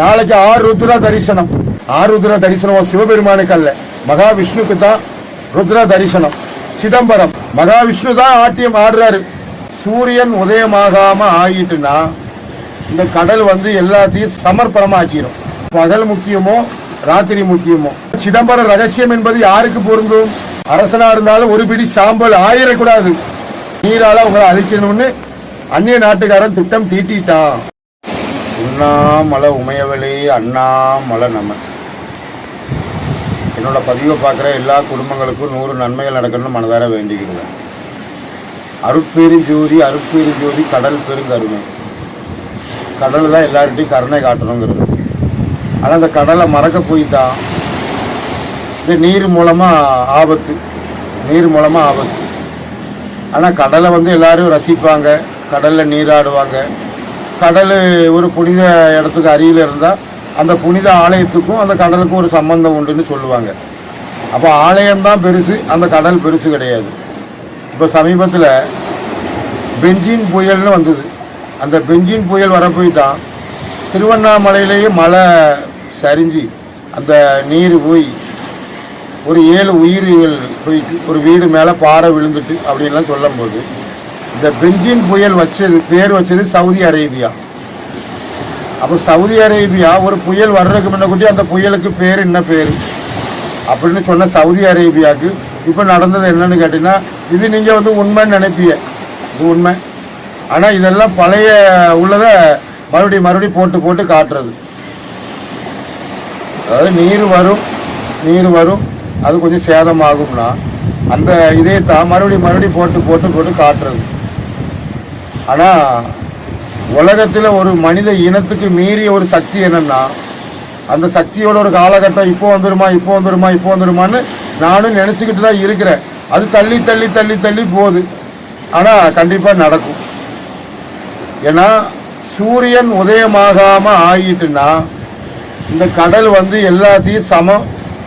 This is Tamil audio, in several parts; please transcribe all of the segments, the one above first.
நாளைக்கு ஆறு ருத்ரா தரிசனம். ஆறு ருத்ரா தரிசனம் சிவபெருமானுக்கு அல்ல. மகாவிஷ்ணுக்கு தான் ருத்ரா தரிசனம். சிதம்பரம். மகாவிஷ்ணு தான் ஆட்டியம் ஆடுறாரு. சூரியன் உதயமாகாம ஆகிட்டுனா இந்த கடல் வந்து எல்லாத்தையும் சமர்ப்பணமாக்கிரும். பகல் முக்கியமோ ராத்திரி முக்கியமோ. சிதம்பரம் ரகசியம் என்பது யாருக்கு பொருந்தும்? அரசனா இருந்தாலும் ஒரு பிடி சாம்பல் ஆயிடக்கூடாது நீரால உங்களை அழிக்கணும்னு அந்நிய நாட்டுக்காரன் திட்டம் தீட்டிட்டான். உண்ணாமலை உமையவளே அண்ணாமலை நம்ம என்னோட பதிவை பார்க்குற எல்லா குடும்பங்களுக்கும் நூறு நன்மைகள் நடக்கணும்னு மனதார வேண்டிக்கிடுவேன் அருட்பெரும் ஜோதி அருட்பெரும் ஜோதி கடல் பெருங்கருமை கடல் தான் எல்லார்கிட்டையும் கருணை காட்டணுங்கிறது. ஆனால் அந்த கடலை மறக்க போயிட்டான் இந்த நீர் மூலமாக ஆபத்து நீர் மூலமாக ஆபத்து. ஆனால் கடலை வந்து எல்லாரும் ரசிப்பாங்க கடலில் நீராடுவாங்க. கடல் ஒரு புனித இடத்துக்கு அருகில் இருந்தால் அந்த புனித ஆலயத்துக்கும் அந்த கடலுக்கும் ஒரு சம்பந்தம் உண்டுன்னு சொல்லுவாங்க. அப்போ ஆலயம்தான் பெருசு அந்த கடல் பெருசு கிடையாது. இப்போ சமீபத்தில் பெஞ்சின் புயல்னு வந்தது. அந்த பெஞ்சின் புயல் வர போயிட்டான். திருவண்ணாமலையிலேயே மழை சரிஞ்சு அந்த நீர் போய் ஒரு ஏழு உயிர்கள் போயிட்டு ஒரு வீடு மேலே பாறை விழுந்துட்டு அப்படின்லாம் சொல்லும்போது இந்த பெஞ்சின் புயல் வச்சது பேர் வச்சது சவுதி அரேபியா. அப்போ சவுதி அரேபியா ஒரு புயல் வர்றதுக்கு முன்னக்கூட்டி அந்த புயலுக்கு பேர் என்ன பேர்? அப்படின்னு சொன்ன சவுதி அரேபியாவுக்கு இப்போ நடந்தது என்னன்னு கேட்டிங்கன்னா இது நீங்கள் வந்து உண்மைன்னு நினைப்பீங்க. இது உண்மை. ஆனால் இதெல்லாம் பழைய உள்ளதை மறுபடியும் மறுபடியும் போட்டு போட்டு காட்டுறது. அதாவது நீர் வரும் நீர் வரும் அது கொஞ்சம் சேதமாகும்னா அந்த இதே தான் மறுபடியும் மறுபடியும் போட்டு போட்டு போட்டு காட்டுறது. ஆனால் உலகத்தில் ஒரு மனித இனத்துக்கு மீறிய ஒரு சக்தி என்னன்னா அந்த சக்தியோட ஒரு காலகட்டம் இப்போ வந்துருமா இப்போ வந்துருமா இப்போ வந்துருமான்னு நானும் நினச்சிக்கிட்டு தான் இருக்கிறேன். அது தள்ளி தள்ளி தள்ளி தள்ளி போகுது. ஆனால் கண்டிப்பாக நடக்கும். ஏன்னா சூரியன் உதயமாகாம ஆகிட்டுன்னா இந்த கடல் வந்து எல்லாத்தையும் சம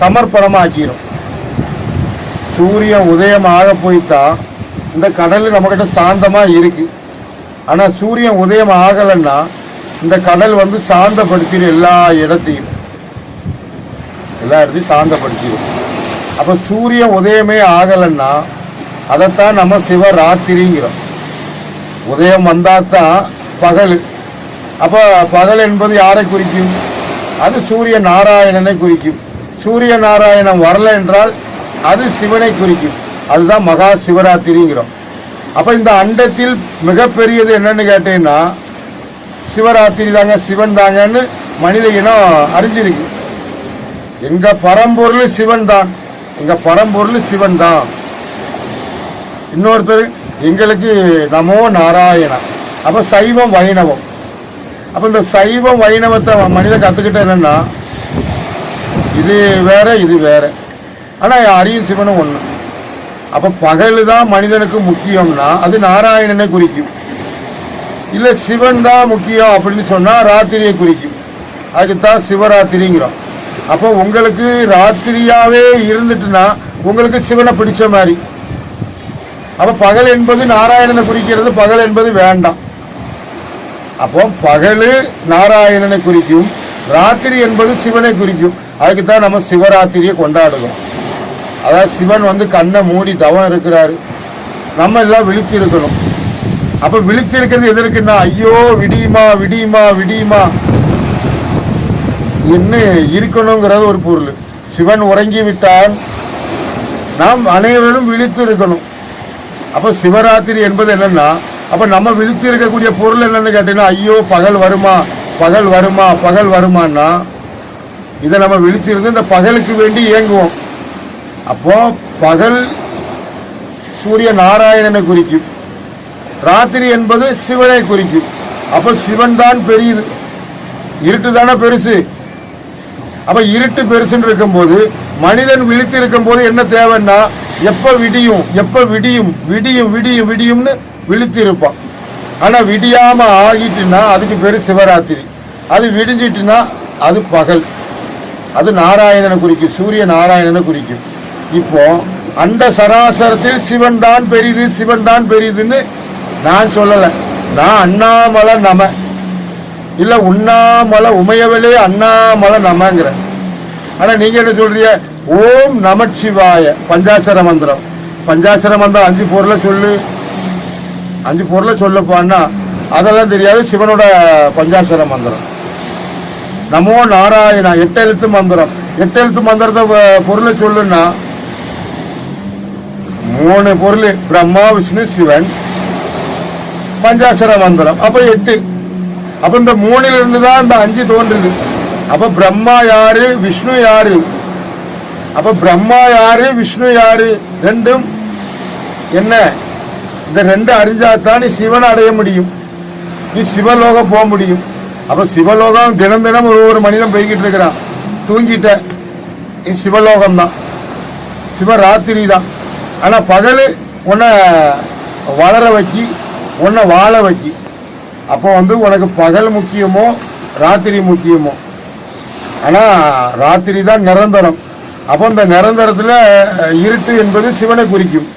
சமர்ப்பணமாக்கிரும். சூரியன் உதயமாக போய்த்தா போய்தான் இந்த கடல் நம்மக்கிட்ட சாந்தமாக இருக்கு. ஆனால் சூரியன் உதயம் ஆகலைன்னா இந்த கடல் வந்து சாந்தப்படுத்திடும் எல்லா இடத்தையும். எல்லா இடத்தையும் சாந்தப்படுத்திடும். அப்போ சூரியன் உதயமே ஆகலைன்னா அதைத்தான் நம்ம சிவராத்திரிங்கிறோம். உதயம் வந்தால் தான் பகல். அப்போ பகல் என்பது யாரை குறிக்கும்? அது சூரிய நாராயணனை குறிக்கும். சூரிய நாராயணன் வரல என்றால் அது சிவனை குறிக்கும். அதுதான் மகா சிவராத்திரிங்கிறோம். அப்போ இந்த அண்டத்தில் மிகப்பெரியது என்னன்னு கேட்டீங்கன்னா சிவராத்திரி தாங்க சிவன் தாங்கன்னு மனித இனம் அறிஞ்சிருக்கு. எங்க பரம்பொருள் சிவன் தான். எங்க பரம்பொருள் சிவன் தான். இன்னொருத்தர் எங்களுக்கு நமோ நாராயணா. அப்போ சைவம் வைணவம். அப்போ இந்த சைவம் வைணவத்தை மனிதன் கற்றுக்கிட்ட என்னன்னா இது வேற இது வேற. ஆனால் அரியும் சிவனும் ஒன்று அப்போ பகல் தான் மனிதனுக்கு முக்கியம்னா அது நாராயணனை குறிக்கும். இல்லை சிவன் தான் முக்கியம் அப்படின்னு சொன்னால் ராத்திரியை குறிக்கும். அதுக்கு தான் சிவராத்திரிங்கிறோம். அப்போ உங்களுக்கு ராத்திரியாகவே இருந்துட்டுன்னா உங்களுக்கு சிவனை பிடிச்ச மாதிரி. அப்போ பகல் என்பது நாராயணனை குறிக்கிறது பகல் என்பது வேண்டாம். அப்போ பகல் நாராயணனை குறிக்கும் ராத்திரி என்பது சிவனை குறிக்கும். அதுக்கு தான் நம்ம சிவராத்திரியை கொண்டாடுகிறோம். அதாவது சிவன் வந்து கண்ணை மூடி தவம் இருக்கிறாரு. நம்ம எல்லாம் விழித்து இருக்கணும். அப்ப விழித்து இருக்கிறது எதற்குன்னா ஐயோ விடியுமா விடியுமா விடியுமா? என்ன இருக்கணுங்கிறது ஒரு பொருள். சிவன் உறங்கி விட்டால் நாம் அனைவரும் விழித்து இருக்கணும். அப்போ சிவராத்திரி என்பது என்னன்னா அப்போ நம்ம விழித்து இருக்கக்கூடிய பொருள் என்னன்னு கேட்டீங்கன்னா ஐயோ பகல் வருமா பகல் வருமா பகல் வருமான்னா இதை நம்ம விழித்திருந்து இந்த பகலுக்கு வேண்டி இயங்குவோம். அப்போ பகல் சூரிய நாராயணனை குறிக்கும். ராத்திரி என்பது சிவனை குறிக்கும். அப்போ சிவன் தான் பெரியது. இருட்டு தானே பெருசு? அப்ப இருட்டு பெருசுன்னு இருக்கும்போது மனிதன் விழித்து இருக்கும் போது என்ன தேவைன்னா எப்ப விடியும் எப்ப விடியும் விடியும் விடியும் விடியும்னு விழித்து இருப்பான் ஆனா விடியாம ஆகிட்டுன்னா அதுக்கு பேரு சிவராத்திரி. அது விடிஞ்சிட்டுனா அது பகல். அது நாராயணனை குறிக்கும் சூரிய நாராயணனை குறிக்கும். இப்போ அண்ட சராசரத்தில் சிவன் தான் பெரிது சிவன் தான் பெரிதுன்னு நான் சொல்லலை. நான் அண்ணாமலை நம. இல்ல உண்ணாமலை உமையவலே அண்ணாமலை நமங்கிற. ஆனா நீங்க என்ன சொல்றீங்க? ஓம் நமச்சிவாய. பஞ்சாட்சர மந்திரம். பஞ்சாட்சர மந்திரம் அஞ்சு பொருளை சொல்லு. அஞ்சு பொருளை சொல்லப்பான்னா அதெல்லாம் தெரியாது. சிவனோட பஞ்சாட்சர மந்திரம். நமோ நாராயணா. எட்டெழுத்து மந்திரம். எட்டெழுத்து மந்திரத்தை பொருளை சொல்லுன்னா மூணு பொருள் பிரம்மா விஷ்ணு சிவன் பஞ்சாட்சர மந்திரம் அப்ப எட்டு அப்ப இந்த மூணுல இருந்து தான் இந்த அஞ்சு தோன்றுது அப்ப பிரம்மா யாரு விஷ்ணு யாரு அப்ப பிரம்மா யாரு விஷ்ணு யாரு ரெண்டும் என்ன இந்த ரெண்டு அறிஞ்சாதான் நீ சிவனை அடைய முடியும் நீ சிவலோகம் போக முடியும் அப்ப சிவலோகம் தினம் தினம் ஒரு ஒரு மனிதன் போய்கிட்டு இருக்கிறான் தூங்கிட்ட நீ சிவலோகம் தான் சிவராத்திரி தான் ஆனால் பகல் உன்னை வளர வைக்கி உன்னை வாழ வைக்கி. அப்போ வந்து உனக்கு பகல் முக்கியமோ ராத்திரி முக்கியமோ. ஆனால் ராத்திரி தான் நிரந்தரம். அப்போ இந்த நிரந்தரத்தில் இருட்டு என்பது சிவனை குறிக்கும்.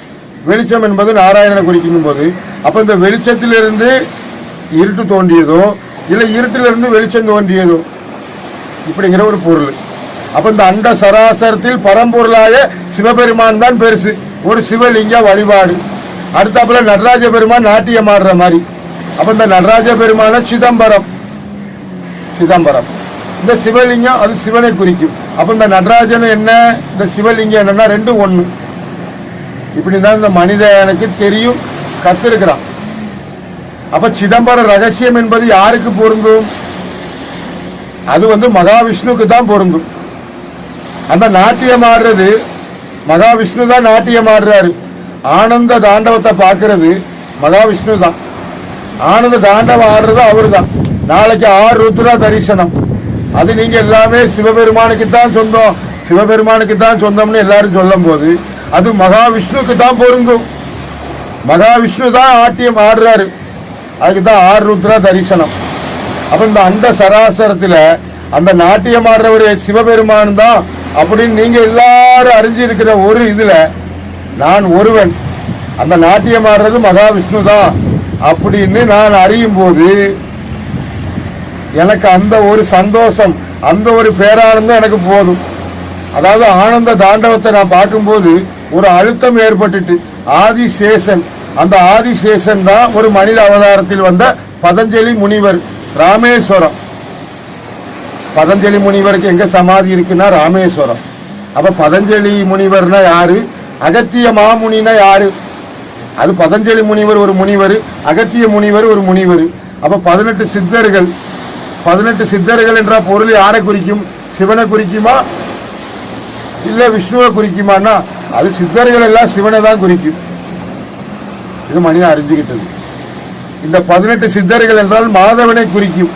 வெளிச்சம் என்பது நாராயணனை குறிக்கும் போது அப்போ இந்த வெளிச்சத்திலிருந்து இருட்டு தோன்றியதோ இல்லை இருட்டிலிருந்து வெளிச்சம் தோன்றியதோ இப்படிங்கிற ஒரு பொருள். அப்போ இந்த அண்ட சராசரத்தில் பரம்பொருளாக சிவபெருமான் தான் பெருசு. ஒரு சிவலிங்க வழிபாடு. அடுத்தாப்புல நடராஜ பெருமான் நாட்டியம் ஆடுற மாதிரி. அப்ப இந்த நடராஜ பெருமான சிதம்பரம். சிதம்பரம். இந்த சிவலிங்கம் அது சிவனை குறிக்கும். அப்ப இந்த நடராஜன் என்ன? இந்த சிவலிங்கம் என்னன்னா ரெண்டும் ஒண்ணு. இப்படிதான் இந்த மனிதனுக்கு தெரியும் கத்திருக்கிறான். அப்ப சிதம்பரம் ரகசியம் என்பது யாருக்கு பொருந்தும்? அது வந்து மகாவிஷ்ணுவுக்கு தான் பொருந்தும். அந்த நாட்டியம் ஆடுறது மகாவிஷ்ணு தான் நாட்டியம் ஆடுறாரு. ஆனந்த தாண்டவத்தை பார்க்கறது மகாவிஷ்ணு தான் ஆனந்த தாண்டவம் ஆடுறது அவரு தான் நாளைக்கு ஆறு ருத்ரா தரிசனம். அது நீங்க எல்லாமே சிவபெருமானுக்கு தான் சொந்தம். சிவபெருமானுக்கு தான் சொந்தம்னு எல்லாரும் சொல்லும் போது அது மகாவிஷ்ணுவுக்கு தான் பொருந்தும். மகாவிஷ்ணு தான் ஆட்டியம் ஆடுறாரு. அதுக்கு தான் ஆறு ருத்ரா தரிசனம். அப்ப இந்த அந்த சராசரத்துல அந்த நாட்டியம் ஆடுறவர் சிவபெருமான் தான் அப்படின்னு நீங்க எல்லாரும் அறிஞ்சிருக்கிற ஒரு இதுல நான் ஒருவன். அந்த நாட்டியம் ஆடுறது மகாவிஷ்ணு தான் அப்படின்னு நான் அறியும் போது எனக்கு அந்த ஒரு சந்தோஷம் அந்த ஒரு பேரானந்தம் எனக்கு போதும். அதாவது ஆனந்த தாண்டவத்தை நான் பார்க்கும்போது ஒரு அழுத்தம் ஏற்பட்டுட்டு ஆதிசேஷன். அந்த ஆதிசேஷன் தான் ஒரு மனித அவதாரத்தில் வந்த பதஞ்சலி முனிவர் ராமேஸ்வரம். பதஞ்சலி முனிவருக்கு எங்க சமாதி இருக்குன்னா ராமேஸ்வரம். அப்ப பதஞ்சலி முனிவர்னா யாரு? அகத்திய மாமுனினா யாரு? அது பதஞ்சலி முனிவர் ஒரு முனிவர் அகத்திய முனிவர் ஒரு முனிவர். அப்ப பதினெட்டு சித்தர்கள். பதினெட்டு சித்தர்கள் என்ற பொருள் யாரை குறிக்கும்? சிவனை குறிக்குமா? இல்ல விஷ்ணுவை குறிக்குமான்னா அது சித்தர்கள் எல்லாம் சிவனை தான் குறிக்கும். இது மனிதன் அறிஞ்சுக்கிட்டது. இந்த பதினெட்டு சித்தர்கள் என்றால் மாதவனை குறிக்கும்.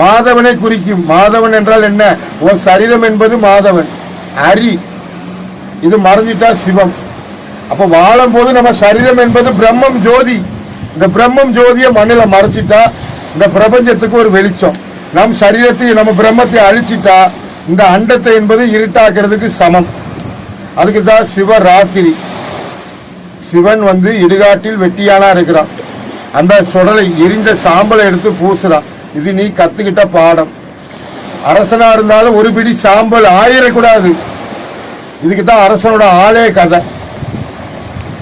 மாதவனை குறிக்கும். மாதவன் என்றால் என்ன? உன் சரீரம் என்பது மாதவன். அரி இது மறைஞ்சிட்டா சிவம். அப்ப வாழும் போது நம்ம சரீரம் என்பது பிரம்மம் ஜோதி. இந்த பிரம்மம் ஜோதியை மண்ணில மறைச்சிட்டா இந்த பிரபஞ்சத்துக்கு ஒரு வெளிச்சம். நம் சரீரத்தை நம்ம பிரம்மத்தை அழிச்சிட்டா இந்த அண்டத்தை என்பது இருட்டாக்குறதுக்கு சமம். அதுக்கு தான் சிவராத்திரி. சிவன் வந்து இடுகாட்டில் வெட்டியானா இருக்கிறான். அந்த சுடலை எரிந்த சாம்பலை எடுத்து பூசுறான். இது நீ கத்துக்கிட்ட பாடம். அரசனா இருந்தாலும் ஒரு பிடி சாம்பல் ஆயிடக்கூடாது இதுக்கு தான் அரசனோட ஆளே கதை.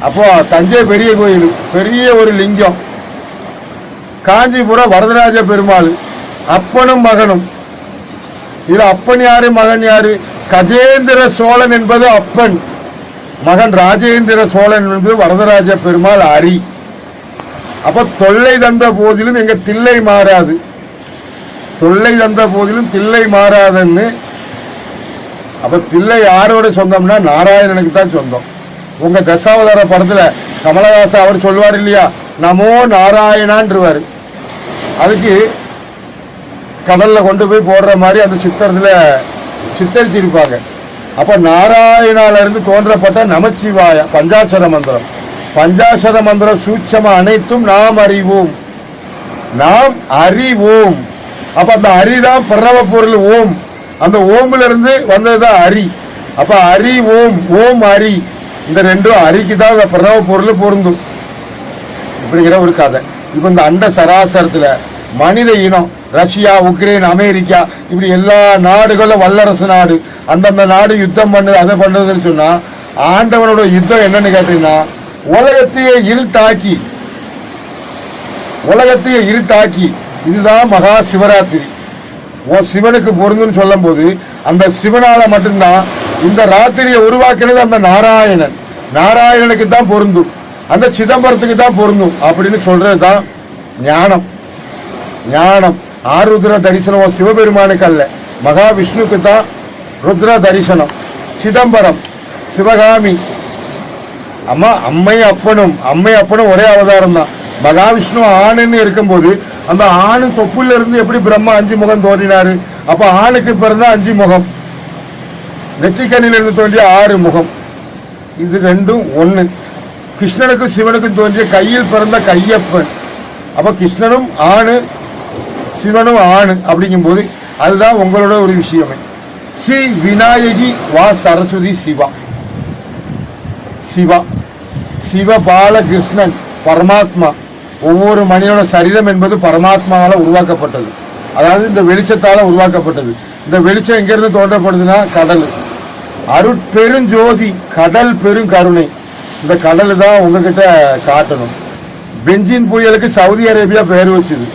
அப்போ தஞ்சை பெரிய கோயில் பெரிய ஒரு லிங்கம். காஞ்சிபுரம் வரதராஜ பெருமாள் அப்பனும் மகனும். இதில் அப்பன் யாரு மகன் யாரு? கஜேந்திர சோழன் என்பது அப்பன். மகன் ராஜேந்திர சோழன் என்பது வரதராஜ பெருமாள் அரி. அப்ப தொல்லை தந்த போதிலும் எங்க தில்லை மாறாது. தொல்லை தந்த போதிலும் தில்லை மாறாதன்னு. அப்போ தில்லை யாரோட சொந்தம்னா நாராயணனுக்கு தான் சொந்தம். உங்கள் தசாவதார படத்தில் கமலஹாசன் அவர் சொல்வார் இல்லையா? நமோ நாராயணான்றுவார். அதுக்கு கடலில் கொண்டு போய் போடுற மாதிரி அந்த சித்திரத்தில் சித்தரிச்சிருப்பாங்க. அப்போ நாராயணாலேருந்து தோன்றப்பட்ட நமச்சிவாய பஞ்சாட்சர மந்திரம். பஞ்சாட்சர மந்திரம் சூட்சமாக அனைத்தும் நாம் அறிவோம். நாம் அறிவோம். அப்ப அந்த அரி தான் பிரணவ பொருள் ஓம். அந்த ஓம்ல இருந்து வந்ததுதான் அரி. அப்ப அரி ஓம் ஓம் அரி. இந்த ரெண்டும் அரிக்கு தான் அந்த பிரணவ பொருள் பொருந்தும். இப்படிங்கிற ஒரு கதை. இப்போ இந்த அண்ட சராசரத்தில் மனித இனம் ரஷ்யா உக்ரைன் அமெரிக்கா இப்படி எல்லா நாடுகளும் வல்லரசு நாடு. அந்தந்த நாடு யுத்தம் பண்ணுது அதை பண்ணுறதுன்னு சொன்னால் ஆண்டவனோட யுத்தம் என்னன்னு கேட்டீங்கன்னா உலகத்தையே இருட்டாக்கி உலகத்தையே இருட்டாக்கி இதுதான் மகா சிவராத்திரி. ஓ சிவனுக்கு பொருந்துன்னு சொல்லும்போது அந்த சிவனால மட்டும்தான் இந்த ராத்திரியை உருவாக்கினது அந்த நாராயணன். நாராயணனுக்கு தான் பொருந்தும். அந்த சிதம்பரத்துக்கு தான் பொருந்தும் அப்படின்னு சொல்றது தான் ஞானம். ஞானம். ஆருத்ர தரிசனம் சிவபெருமானுக்கு அல்ல. மகாவிஷ்ணுக்கு தான் ருத்ர தரிசனம். சிதம்பரம் சிவகாமி. அம்மா அம்மை அப்பனும் அம்மை அப்பனும் ஒரே அவதாரம் தான். மகாவிஷ்ணு ஆணுன்னு இருக்கும்போது அந்த ஆணு தொப்புல இருந்து எப்படி பிரம்மா அஞ்சு முகம் தோன்றினாரு? அப்ப ஆணுக்கு பிறந்தா அஞ்சு முகம். நெற்றிக்கண்ணில இருந்து தோன்றிய ஆறு முகம். இது ரெண்டும் ஒண்ணு. கிருஷ்ணனுக்கும் சிவனுக்கும் தோன்றிய கையில் பிறந்த கையப்பன். அப்ப கிருஷ்ணனும் ஆணு சிவனும் ஆணு அப்படிங்கும்போது அதுதான் உங்களோட ஒரு விஷயமே. ஸ்ரீ விநாயகி வா சரஸ்வதி சிவா. சிவா. சிவபாலகிருஷ்ணன் பரமாத்மா. ஒவ்வொரு மனிதனோட சரீரம் என்பது பரமாத்மாவால் உருவாக்கப்பட்டது. அதாவது இந்த வெளிச்சத்தால் உருவாக்கப்பட்டது. இந்த வெளிச்சம் எங்கிருந்து தோன்றப்படுதுன்னா கடல். அருட்பெருஞ்சோதி கடல் பெருங்கருணை இந்த கடல் தான் உங்ககிட்ட காட்டணும். பெஞ்சின் புயலுக்கு சவுதி அரேபியா பேர் வச்சுது.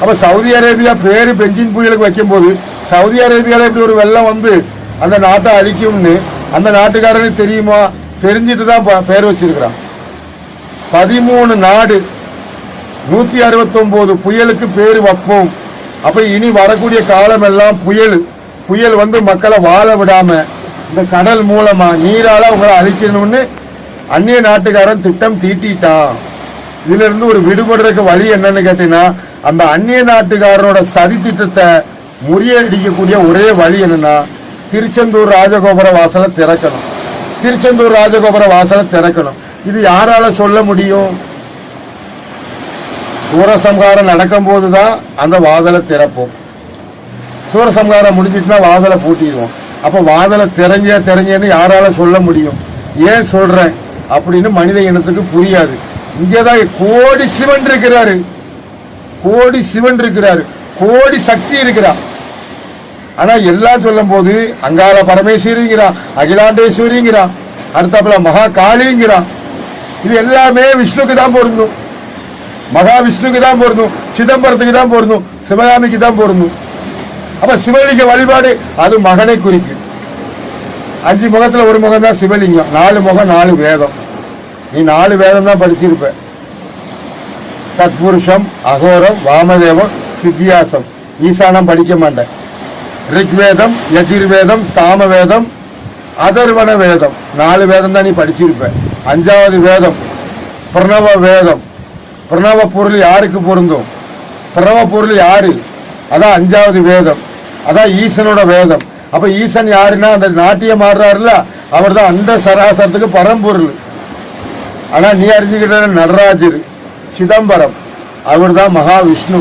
அப்போ சவுதி அரேபியா பேர் பெஞ்சின் புயலுக்கு வைக்கும்போது சவுதி அரேபியாவில் இப்படி ஒரு வெள்ளம் வந்து அந்த நாட்டை அழிக்கும்னு அந்த நாட்டுக்காரனுக்கு தெரியுமா? தெரிஞ்சிட்டு தான் ப- பேர் வச்சிருக்கிறான். பதிமூணு நாடு நூத்தி அறுபத்தொன்பது புயலுக்கு பேர் வைப்போம். அப்ப இனி வரக்கூடிய காலம் எல்லாம் புயல் புயல் வந்து மக்களை வாழ விடாம இந்த கடல் மூலமா நீரால உங்களை அழிக்கணும்னு அந்நிய நாட்டுக்காரன் திட்டம் தீட்டிட்டான். இதுல இருந்து ஒரு விடுபடுறதுக்கு வழி என்னன்னு கேட்டீங்கன்னா அந்த அந்நிய நாட்டுக்காரனோட சதி திட்டத்தை முறியடிக்கக்கூடிய ஒரே வழி என்னன்னா திருச்செந்தூர் ராஜகோபுர வாசலை திறக்கணும். திருச்செந்தூர் ராஜகோபுர வாசலை திறக்கணும். இது யாரால சொல்ல முடியும்? சூரசம்ஹாரம் நடக்கும்போது தான் அந்த வாதலை திறப்போம். சூரசம்ஹாரம் முடிஞ்சிட்டுனா வாதலை பூட்டிடுவோம். அப்போ வாதலை திறஞ்ச திறஞ்சேன்னு யாரால சொல்ல முடியும். ஏன் சொல்றேன்? அப்படின்னு மனித இனத்துக்கு புரியாது. இங்கேதான் கோடி சிவன் இருக்கிறாரு. கோடி சிவன் இருக்கிறாரு. கோடி சக்தி இருக்கிறா. ஆனா எல்லாம் சொல்லும் போது அங்கால பரமேஸ்வரிங்கிறான் அகிலாண்டேஸ்வரிங்கிறான் அடுத்தாப்புல மகா காளிங்கிறான் இது எல்லாமே விஷ்ணுக்கு தான் பொருந்தும். மகாவிஷ்ணுக்கு தான் பொருந்தும் சிதம்பரத்துக்கு தான் பொருந்தும் சிவகாமிக்கு தான் பொருந்தும். அப்ப சிவலிங்க வழிபாடு அது மகனை குறிக்கும். அஞ்சு முகத்துல ஒரு முகம் தான் சிவலிங்கம் நாலு முகம் நாலு வேதம். நீ நாலு வேதம் தான் படிச்சிருப்ப. தத்புருஷம் அகோரம் வாமதேவம் சித்தியாசம். ஈசானம் படிக்க மாட்டேன். ரிக்வேதம் யஜுர்வேதம் சாமவேதம் அதர்வன வேதம் நாலு வேதம் தான் நீ படிச்சிருப்ப. அஞ்சாவது வேதம் பிரணவ வேதம் பிரணவ பொருள் யாருக்கு பொருந்தும் பிரணவ பொருள் யாரு? அதான் அஞ்சாவது வேதம். அதான் ஈசனோட வேதம். அப்ப ஈசன் யாருன்னா அந்த நாட்டியம் ஆடுறாருல அவர் தான் அந்த சராசரத்துக்கு பரம்பொருள். ஆனா நீ அறிஞ்சுக்கிட்ட நடராஜர். சிதம்பரம். அவர் தான் மகாவிஷ்ணு.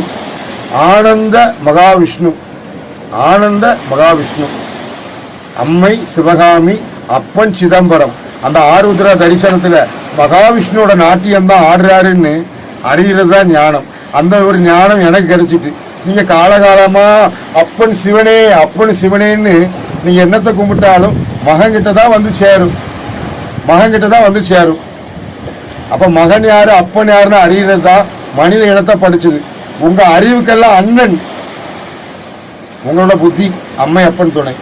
ஆனந்த மகாவிஷ்ணு. ஆனந்த மகாவிஷ்ணு. அம்மை சிவகாமி அப்பன் சிதம்பரம். அந்த ஆருத்ரா தரிசனத்துல மகாவிஷ்ணுவோட நாட்டியம் தான் ஆடுறாருன்னு அறிகிறது தான் ஞானம். அந்த ஒரு ஞானம் எனக்கு கிடைச்சிட்டு நீங்கள் காலகாலமாக அப்பன் சிவனே அப்பன் சிவனேன்னு நீங்கள் என்னத்தை கும்பிட்டாலும் மகன்கிட்ட தான் வந்து சேரும். மகன்கிட்ட தான் வந்து சேரும். அப்போ மகன் யார் அப்பன் யாருன்னு அறிகிறது தான் மனித இனத்தை படிச்சது. உங்கள் அறிவுக்கெல்லாம் அண்ணன். உங்களோட புத்தி அம்மை அப்பன் துணை.